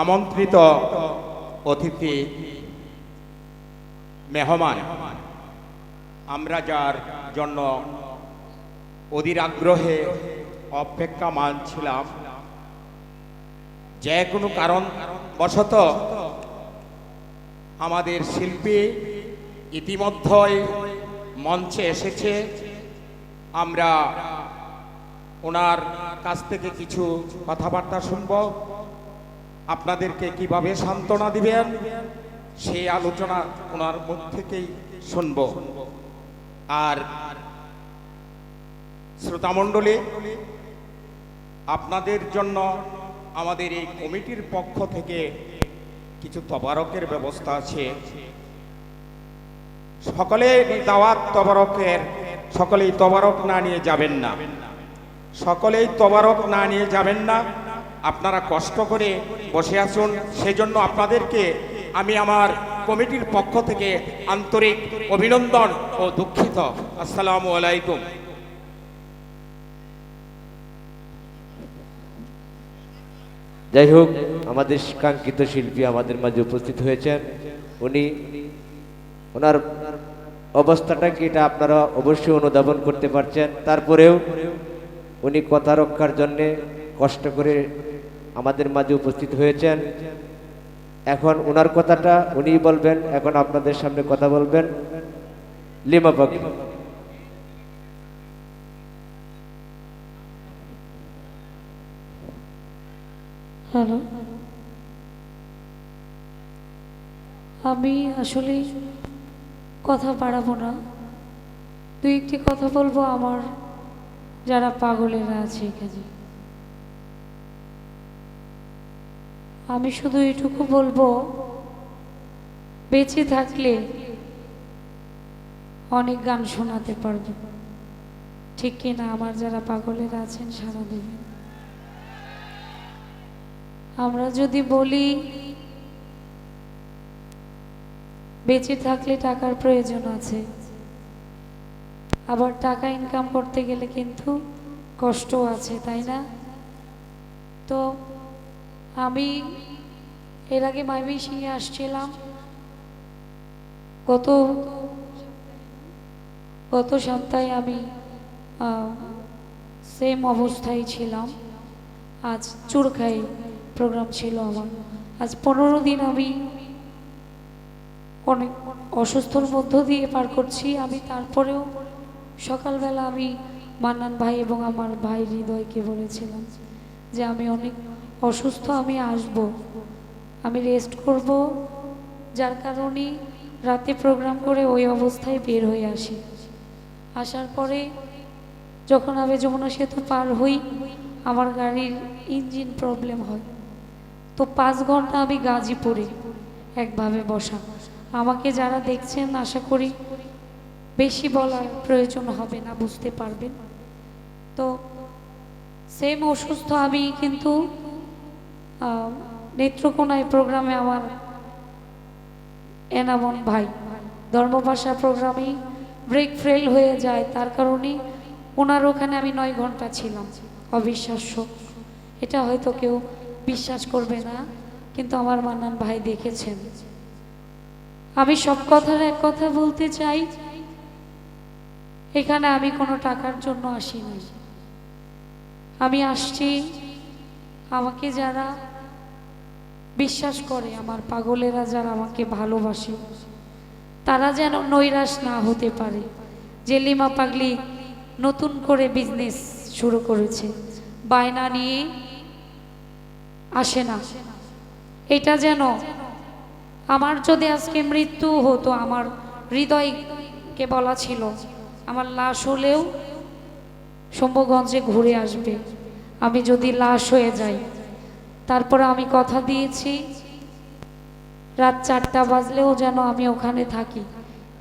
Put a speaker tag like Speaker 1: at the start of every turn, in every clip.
Speaker 1: আমন্ত্রিত অতিথি মেহমান, আমরা যার জন্য অধীর আগ্রহে অপেক্ষামান ছিলাম যে কোনো কারণ বশত আমাদের শিল্পী ইতিমধ্যেই মঞ্চে এসেছে। আমরা ওনার কাছ থেকে কিছু কথাবার্তা শুনব। আপনাদেরকে কীভাবে সান্ত্বনা দিবেন? সেই আলোচনা ওনার মুখ থেকেই শুনব। আর শ্রোতামণ্ডলী, আপনাদের জন্য আমাদের এই কমিটির পক্ষ থেকে কিছু তবারকের ব্যবস্থা আছে। সকলে দাওয়াত তবারকের, সকলেই তবারক না নিয়ে যাবেন না। সকলেই তবারক না নিয়ে যাবেন না। আপনারা কষ্ট করে বসে আসুন সেজন্য আপনাদেরকে আমি আমার কমিটির পক্ষ থেকে আন্তরিক অভিনন্দন ও দুঃখিত। আসসালামু আলাইকুম।
Speaker 2: যাই হোক, আমাদের কাঙ্ক্ষিত শিল্পী আমাদের মাঝে উপস্থিত হয়েছেন। উনি, ওনার অবস্থাটা কি এটা আপনারা অবশ্যই অনুধাবন করতে পারছেন। তারপরেও উনি কথা রক্ষার জন্যে কষ্ট করে আমাদের মাঝে উপস্থিত হয়েছেন। এখন ওনার কথাটা উনিই বলবেন, এখন আপনাদের সামনে কথা বলবেন। লিমা পাখি।
Speaker 3: হ্যালো। আমি আসলে কথা বাড়াবো না। দুই একটি কথা বলব আমার, যারা পাগলেরা আছে এখানে। আমি শুধু এটুকু বলব, বেঁচে থাকলে অনেক গান শোনাতে পারব। ঠিক কিনা আমার যারা পাগলের আছেন সারা দেবেন আমরা যদি বলি, বেঁচে থাকলে টাকার প্রয়োজন আছে, আবার টাকা ইনকাম করতে গেলে কিন্তু কষ্টও আছে, তাই না? তো আমি এর আগে মাইমি সিংয়ে আসছিলাম। গত গত সপ্তাহে আমি সেম অবস্থায় ছিলাম। আজ চুরখাই প্রোগ্রাম ছিল আমার। আজ পনেরো দিন আমি অনেক অসুস্থর মধ্য দিয়ে পার করছি। আমি তারপরেও সকালবেলা আমি মান্নান ভাই এবং আমার ভাই হৃদয়কে বলেছিলাম যে আমি অনেক অসুস্থ আমি আসব। আমি রেস্ট করব, যার কারণে রাতে প্রোগ্রাম করে ওই অবস্থায় বের হয়ে আসি। আসার পরে যখন আমি যমুনা সেতু পার হই, আমার গাড়ির ইঞ্জিন প্রবলেম হয়। তো পাঁচ ঘণ্টা আমি গাজীপুরে একভাবে বসা। আমাকে যারা দেখছেন, আশা করি বেশি বলার প্রয়োজন হবে না, বুঝতে পারবেন। তো সেম অসুস্থ আমি কিন্তু নেত্রকোনায় প্রোগ্রামে আমার এনামন ভাই। ধর্মভাষা প্রোগ্রামেই ব্রেক ফেল হয়ে যায়, তার কারণে ওনার ওখানে আমি নয় ঘণ্টা ছিলাম। অবিশ্বাস্য। এটা হয়তো কেউ বিশ্বাস করবে না, কিন্তু আমার মান্নান ভাই দেখেছেন। আমি সব কথার এক কথা বলতে চাই, এখানে আমি কোনো টাকার জন্য আসিনি। আমি আসছি, আমাকে যারা বিশ্বাস করে আমার পাগলেরা যারা আমাকে ভালোবাসে, তারা যেন নৈরাশ না হতে পারে। যে লিমা পাগলি নতুন করে বিজনেস শুরু করেছে, বায়না নিয়ে আসে না। এটা যেন আমার যদি আজকে মৃত্যু হতো, আমার হৃদয়কে বলা ছিল, আমার লাশ হলেও শম্ভুগঞ্জে ঘুরে আসবে। আমি যদি লাশ হয়ে যাই তারপরে আমি কথা দিয়েছি, রাত চারটা বাজলেও যেন আমি ওখানে থাকি।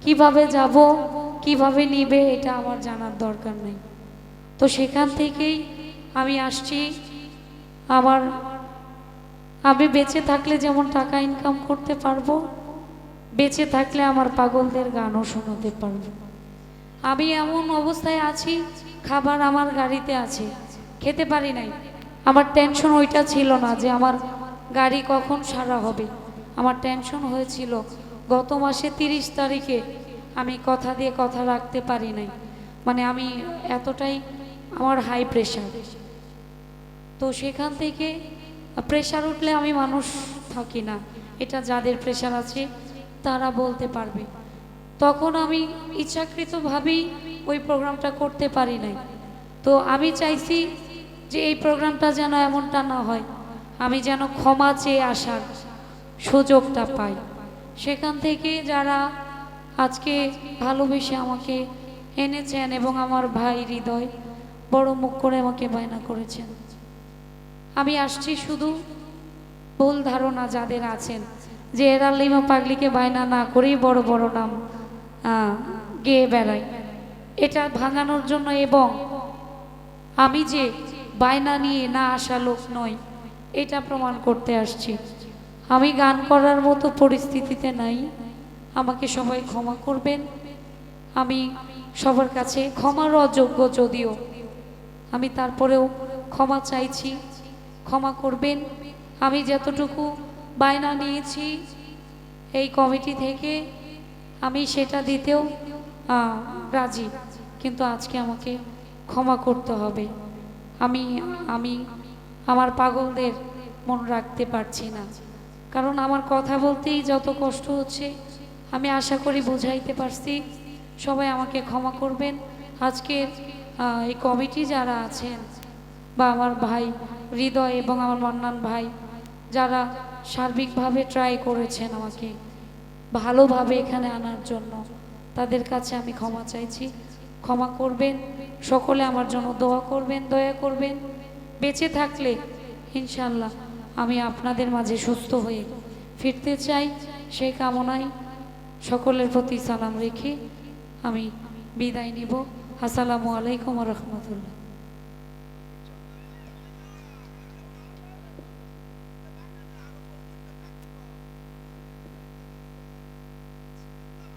Speaker 3: কীভাবে যাব, কীভাবে নিবে, এটা আমার জানার দরকার নেই। তো সেখান থেকেই আমি আসছি। আমার, আমি বেঁচে থাকলে যেমন টাকা ইনকাম করতে পারব, বেঁচে থাকলে আমার পাগলদের গানও শোনাতে পারব। আমি এমন অবস্থায় আছি, খাবার আমার গাড়িতে আছে, খেতে পারি নাই। আমার টেনশন ওইটা ছিল না যে আমার গাড়ি কখন সারা হবে। আমার টেনশন হয়েছিল, গত মাসে তিরিশ তারিখে আমি কথা দিয়ে কথা রাখতে পারি নাই। মানে আমি এতটাই আমার হাই প্রেশার তো সেখান থেকে প্রেশার উঠলে আমি মানুষ থাকি না। এটা যাদের প্রেশার আছে, তারা বলতে পারবে। তখন আমি ইচ্ছাকৃতভাবেই ওই প্রোগ্রামটা করতে পারি নাই। তো আমি চাইছি যে এই প্রোগ্রামটা যেন এমনটা না হয়, আমি যেন ক্ষমা চেয়ে আসার সুযোগটা পাই। সেখান থেকে যারা আজকে ভালোবেসে আমাকে এনেছেন এবং আমার ভাই হৃদয় বড় মুখ করে আমাকে বায়না করেছেন। আমি আসছি শুধু ভুল ধারণা যাদের আছেন, যে এরা লিমা পাগলিকে বায়না না করেই বড় বড় নাম গেয়ে বেড়ায়। এটা ভাঙানোর জন্য এবং আমি যে বায়না নিয়ে না আসা লোক নয় এটা প্রমাণ করতে আসছি। আমি গান করার মতো পরিস্থিতিতে নাই, আমাকে সবাই ক্ষমা করবেন। আমি সবার কাছে ক্ষমার অযোগ্য যদিও, আমি তারপরেও ক্ষমা চাইছি, ক্ষমা করবেন। আমি যতটুকু বায়না নিয়েছি এই কমিটি থেকে, আমি সেটা দিতেও রাজি। কিন্তু আজকে আমাকে ক্ষমা করতে হবে। আমি আমি আমার পাগলদের মন রাখতে পারছি না। কারণ আমার কথা বলতেই যত কষ্ট হচ্ছে, আমি আশা করি বুঝাইতে পারছি। সবাই আমাকে ক্ষমা করবেন। আজকের এই কমিটি যারা আছেন, বা আমার ভাই হৃদয় এবং আমার মান্নান ভাই, যারা সার্বিকভাবে ট্রাই করেছেন আমাকে ভালোভাবে এখানে আনার জন্য, তাদের কাছে আমি ক্ষমা চাইছি। ক্ষমা করবেন। সকলে আমার জন্য দোয়া করবেন, দয়া করবেন। বেঁচে থাকলে ইনশাল্লাহ আমি আপনাদের মাঝে সুস্থ হয়ে ফিরতে চাই সেই কামনায়। সকলের প্রতি সালাম রেখে আমি বিদায় নিব। আসসালামু আলাইকুম রহমতুল্লাহ।